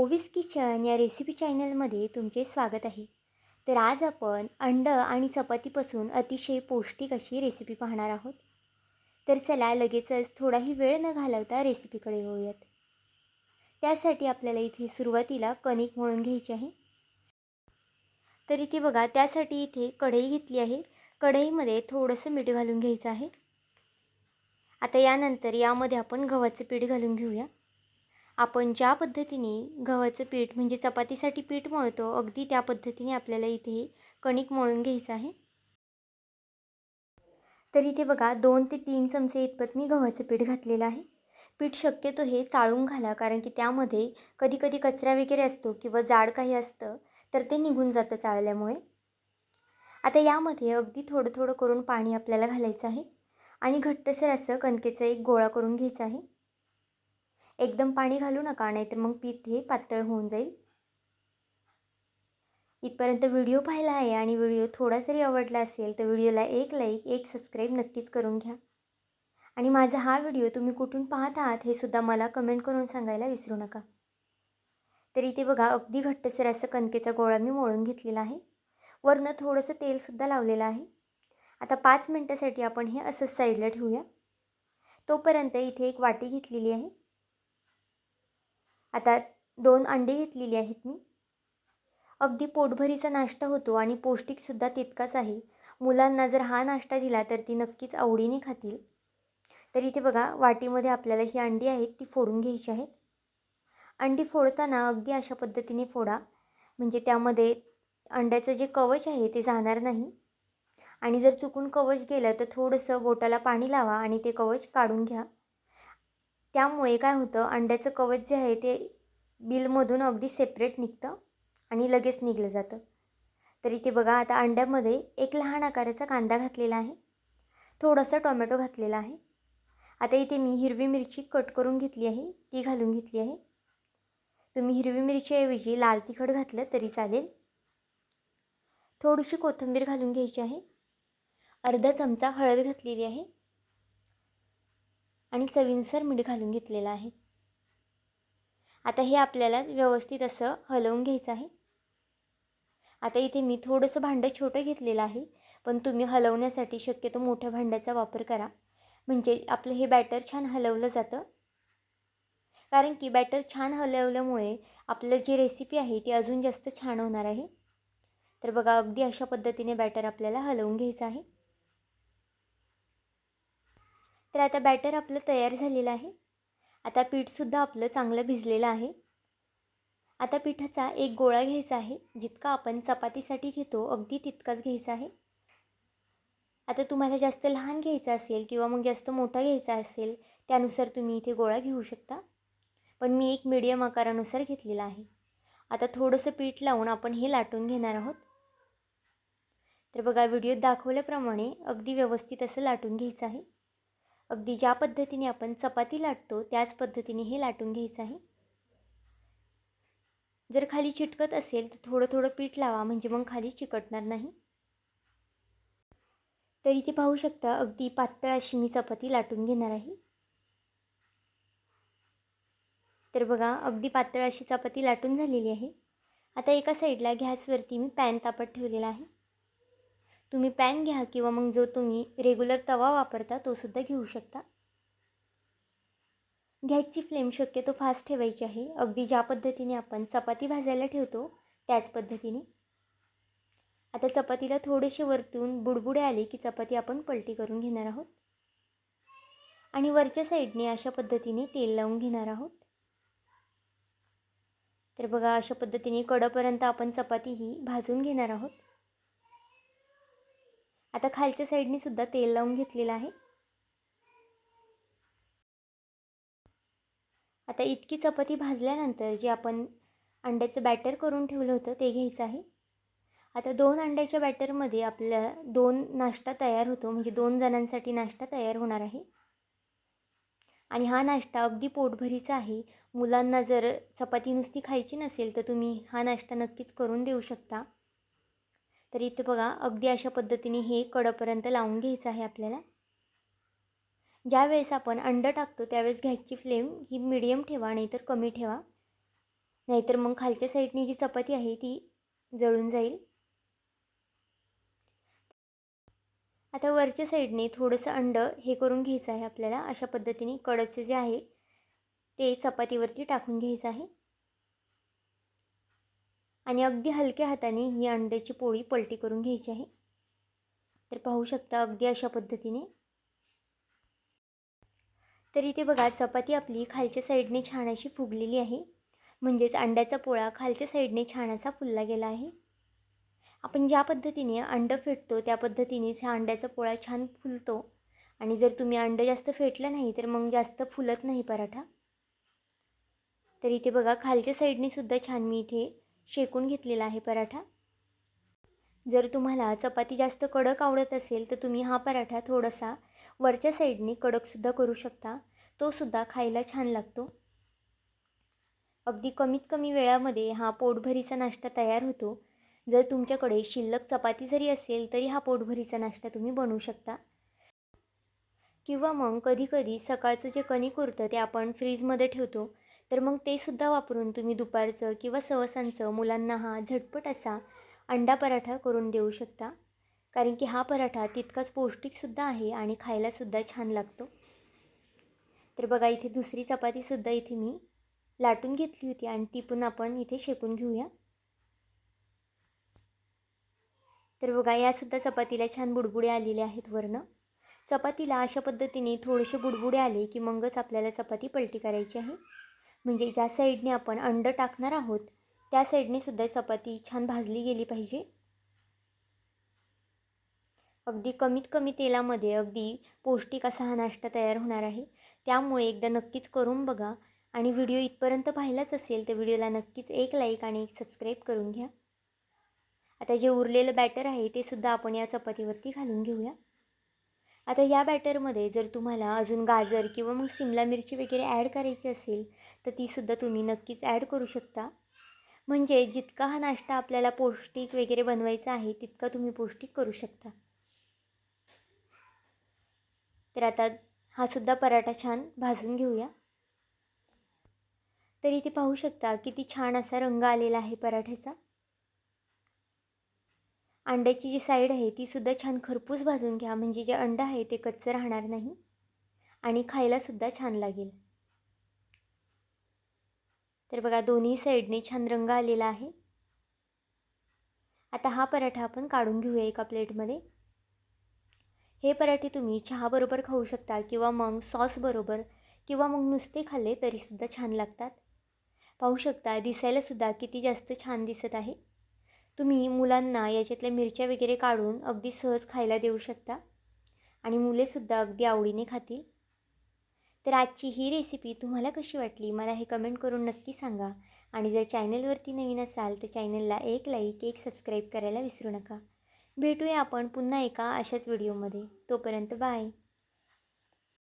Ovis kitchen या recipe चॅनलमध्ये तुमचे स्वागत आहे. तर आज आपण अंड आणि चपातीपासून अतिशय पौष्टिक अशी रेसिपी पाहणार आहोत. तर चला लगेचच थोडाही वेळ न घालवता रेसिपीकडे होऊयात त्यासाठी आपल्याला इथे सुरुवातीला कणिक मळून घ्यायची आहे. तर इथे बघा त्यासाठी इथे कढई घेतली आहे. कढईमध्ये थोडंसं मीठ घालून घ्यायचं आहे. आता यानंतर यामध्ये आपण गव्हाचं पीठ घालून घेऊया. आपण ज्या पद्धतीने गव्हाचं पीठ म्हणजे चपातीसाठी पीठ मळतो अगदी त्या पद्धतीने आपल्याला इथे कणिक मळून घ्यायचं आहे. तर इथे बघा दोन ते तीन चमचे इतपत मी गव्हाचं पीठ घातलेलं आहे. पीठ शक्यतो हे चाळून घाला कारण की त्यामध्ये कधी कधी कचरा वगैरे असतो किंवा जाड काही असतं तर ते निघून जातं चाळल्यामुळे. आता यामध्ये अगदी थोडं थोडं करून पाणी आपल्याला घालायचं आहे. आणि घट्टसर असं कणकेचा एक गोळा करून घ्यायचा आहे. एकदम पाणी घालू नका नाहीतर मग पीठ हे पातळ होऊन जाईल. इथपर्यंत व्हिडिओ पाहिला आहे आणि व्हिडिओ थोडा जरी आवडला असेल तर व्हिडिओला एक लाईक एक सबस्क्राईब नक्कीच करून घ्या. आणि माझा हा व्हिडिओ तुम्ही कुठून पाहत आहात हे सुद्धा मला कमेंट करून सांगायला विसरू नका. तर इथे बघा अगदी घट्टसर असं कणकेचा गोळा मी मोळून घेतलेला आहे. वरनं थोडंसं तेलसुद्धा लावलेलं आहे. आता पाच मिनटासाठी आपण हे असंच साईडला ठेवूया. तोपर्यंत इथे एक वाटी घेतलेली आहे. आता दोन अंडी घेतलेली आहेत मी. अगदी पोटभरीचा नाश्ता होतो आणि पौष्टिकसुद्धा तितकाच आहे. मुलांना जर हा नाश्ता दिला तर ती नक्कीच आवडीने खातील. तर इथे बघा वाटीमध्ये आपल्याला ही अंडी आहेत ती फोडून घ्यायची आहेत अंडी फोडताना अगदी अशा पद्धतीने फोडा. म्हणजे त्यामध्ये अंड्याचं जे कवच आहे ते जाणार नाही. आणि जर चुकून कवच गेलं तर थोडंसं बोटाला पाणी लावा आणि ते कवच काढून घ्या. त्यामुळे काय होतं अंड्याचं कवच जे आहे ते बिलमधून अगदी सेपरेट निघतं आणि लगेच निघलं जातं. तर इथे बघा आता अंड्यामध्ये एक लहान आकाराचा कांदा घातलेला आहे. थोडासा टोमॅटो घातलेला आहे. आता इथे मी हिरवी मिरची कट करून घेतली आहे ती घालून घेतली आहे. तुम्ही हिरवी मिरचीऐवजी लाल तिखट घातलं तरी चालेल. थोडीशी कोथिंबीर घालून घ्यायची आहे. अर्धा चमचा हळद घातलेली आहे. आणि चवीनुसार मीठ घालून घेतलेलं आहे. आता हे आपल्याला व्यवस्थित असं हलवून घ्यायचं आहे. आता इथे मी थोडंसं भांडं छोटं घेतलेलं आहे पण तुम्ही हलवण्यासाठी शक्यतो मोठ्या भांड्याचा वापर करा. म्हणजे आपलं हे बॅटर छान हलवलं जातं. कारण की बॅटर छान हलवल्यामुळे आपलं जी रेसिपी आहे ती अजून जास्त छान होणार आहे. तर बघा अगदी अशा पद्धतीने बॅटर आपल्याला हलवून घ्यायचं आहे. तर आता बॅटर आपलं तयार झालेलं आहे. आता पीठसुद्धा आपलं चांगलं भिजलेलं आहे. आता पिठाचा एक गोळा घ्यायचा आहे. जितका आपण चपातीसाठी घेतो अगदी तितकाच घ्यायचा आहे. आता तुम्हाला जास्त लहान घ्यायचा असेल किंवा मग जास्त मोठा घ्यायचा असेल त्यानुसार तुम्ही इथे गोळा घेऊ शकता. पण मी एक मीडियम आकारानुसार घेतलेला आहे. आता थोडंसं पीठ लावून आपण हे लाटून घेणार आहोत. तर बघा व्हिडिओत दाखवल्याप्रमाणे अगदी व्यवस्थित असं लाटून घ्यायचं आहे. अगदी ज्या पद्धतीने आपण चपाती लाटतो त्याच पद्धतीने हे लाटून घ्यायचं आहे. जर खाली चिटकत असेल तर थोडं थोडं पीठ लावा म्हणजे मग खाली चिकटणार नाही. तर इथे पाहू शकता अगदी पातळ अशी मी चपाती लाटून घेणार आहे. तर बघा अगदी पातळ अशी चपाती लाटून झालेली आहे. आता एका साईडला गॅसवरती मी पॅन तापत ठेवलेला आहे. तुम्ही पॅन घ्या किंवा मग जो तुम्ही रेग्युलर तवा वापरता तोसुद्धा घेऊ शकता. गॅसची फ्लेम शक्यतो फास्ट ठेवायची आहे. अगदी ज्या पद्धतीने आपण चपाती भाजायला ठेवतो त्याच पद्धतीने. आता चपातीला थोडेसे वरतून बुडबुडे आले की चपाती आपण पलटी करून घेणार आहोत. आणि वरच्या साईडने अशा पद्धतीने तेल लावून घेणार आहोत. तर बघा अशा पद्धतीने कडपर्यंत आपण चपाती ही भाजून घेणार आहोत. आता खालच्या साईडनेसुद्धा तेल लावून घेतलेलं आहे. आता इतकी चपाती भाजल्यानंतर जे आपण अंड्याचं बॅटर करून ठेवलं होतं ते घ्यायचं आहे. आता दोन अंड्याच्या बॅटरमध्ये आपल्या दोन नाश्ता तयार होतो म्हणजे दोन जणांसाठी नाश्ता तयार होणार आहे. आणि हा नाश्ता अगदी पोटभरीचा आहे. मुलांना जर चपाती नुसती खायची नसेल तर तुम्ही हा नाश्ता नक्कीच करून देऊ शकता. तर इथं बघा अगदी अशा पद्धतीने हे कडपर्यंत लावून घ्यायचं आहे आपल्याला. ज्यावेळेस आपण अंड टाकतो त्यावेळेस गॅसची फ्लेम ही मिडियम ठेवा नाहीतर कमी ठेवा. नाहीतर मग खालच्या साईडने जी चपाती आहे ती जळून जाईल. आता वरच्या साईडने थोडंसं अंड हे करून घ्यायचं आहे आपल्याला. अशा पद्धतीने कडचं जे आहे ते चपातीवरती टाकून घ्यायचं आहे. आणि अगदी हलक्या हाताने ही अंड्याची पोळी पलटी करून घ्यायची आहे. तर पाहू शकता अगदी अशा पद्धतीने. तर इथे बघा चपाती आपली खालच्या साईडने छान अशी फुगलेली आहे. म्हणजेच अंड्याचा पोळा खालच्या साईडने छान असा फुलला गेला आहे. आपण ज्या पद्धतीने अंडं फेटतो त्या पद्धतीनेच हा अंड्याचा पोळा छान फुलतो. आणि जर तुम्ही अंडं जास्त फेटलं नाही तर मग जास्त फुलत नाही पराठा. तर इथे बघा खालच्या साईडने सुद्धा छान मी इथे शेकून घेतलेला आहे पराठा. जर तुम्हाला चपाती जास्त कडक आवडत असेल तर तुम्ही हा पराठा थोडासा वरच्या साईडने कडकसुद्धा करू शकता. तो सुद्धा खायला छान लागतो. अगदी कमीत कमी वेळामध्ये हा पोटभरीचा नाश्ता तयार होतो. जर तुमच्याकडे शिल्लक चपाती जरी असेल तरी हा पोटभरीचा नाश्ता तुम्ही बनवू शकता. किंवा मग कधीकधी सकाळचं जे कणिक उरतं ते आपण फ्रीजमध्ये ठेवतो. तर मग ते सुद्धा वापरून तुम्ही दुपारचं किंवा सवसांचं मुलांना हा झटपट असा अंडा पराठा करून देऊ शकता. कारण की हा पराठा तितकाच पौष्टिकसुद्धा आहे आणि खायलासुद्धा छान लागतो. तर बघा इथे दुसरी चपातीसुद्धा इथे मी लाटून घेतली होती आणि ती पण आपण इथे शेकून घेऊया. तर बघा यासुद्धा चपातीला छान बुडबुडे आलेले आहेत वरनं. चपातीला अशा पद्धतीने थोडेसे बुडबुडे आले की मगच आपल्याला चपाती पलटी करायची आहे. म्हणजे ज्या साईडने आपण अंड टाकणार आहोत त्या साईडने सुद्धा चपाती छान भाजली गेली पाहिजे. अगदी कमीत कमी तेलामध्ये अगदी पौष्टिक असा हा नाश्ता तयार होणार आहे. त्यामुळे एकदा नक्कीच करून बघा आणि व्हिडिओ इथपर्यंत पाहिलाच असेल तर व्हिडिओला नक्कीच एक लाईक आणि एक सबस्क्राईब करून घ्या. आता जे उरलेलं बॅटर आहे ते सुद्धा आपण या चपातीवरती घालून घेऊया. आता या बॅटरमध्ये जर तुम्हाला अजून गाजर किंवा मग सिमला मिरची वगैरे ॲड करायची असेल तर तीसुद्धा तुम्ही नक्कीच ॲड करू शकता. म्हणजे जितका हा नाश्ता आपल्याला पौष्टिक वगैरे बनवायचा आहे तितका तुम्ही पौष्टिक करू शकता. तर आता हा सुद्धा पराठा छान भाजून घेऊया. तर इथे पाहू शकता किती छान असा रंग आलेला आहे पराठ्याचा. अंड्याची जी साईड आहे तीसुद्धा छान खरपूस भाजून घ्या. म्हणजे जे अंडं आहे ते कच्चं राहणार नाही. आणि खायलासुद्धा छान लागेल. तर बघा दोन्ही साईडने छान रंग आलेला आहे. आता हा पराठा आपण काढून घेऊया एका प्लेटमध्ये. हे पराठे तुम्ही चहाबरोबर खाऊ शकता किंवा मग सॉसबरोबर किंवा मग नुसते खाल्ले तरीसुद्धा छान लागतात. पाहू शकता दिसायलासुद्धा किती जास्त छान दिसत आहे. तुम्ही मुलांना याच्यातल्या मिरच्या वगैरे काढून अगदी सहज खायला देऊ शकता. आणि मुलेसुद्धा अगदी आवडीने खातील. तर आजची ही रेसिपी तुम्हाला कशी वाटली? मला हे कमेंट करून नक्की सांगा. आणि जर चॅनलवरती नवीन असाल तर चॅनलला एक लाईक एक सबस्क्राईब करायला विसरू नका. भेटूया आपण पुन्हा एका अशाच व्हिडिओमध्ये तोपर्यंत बाय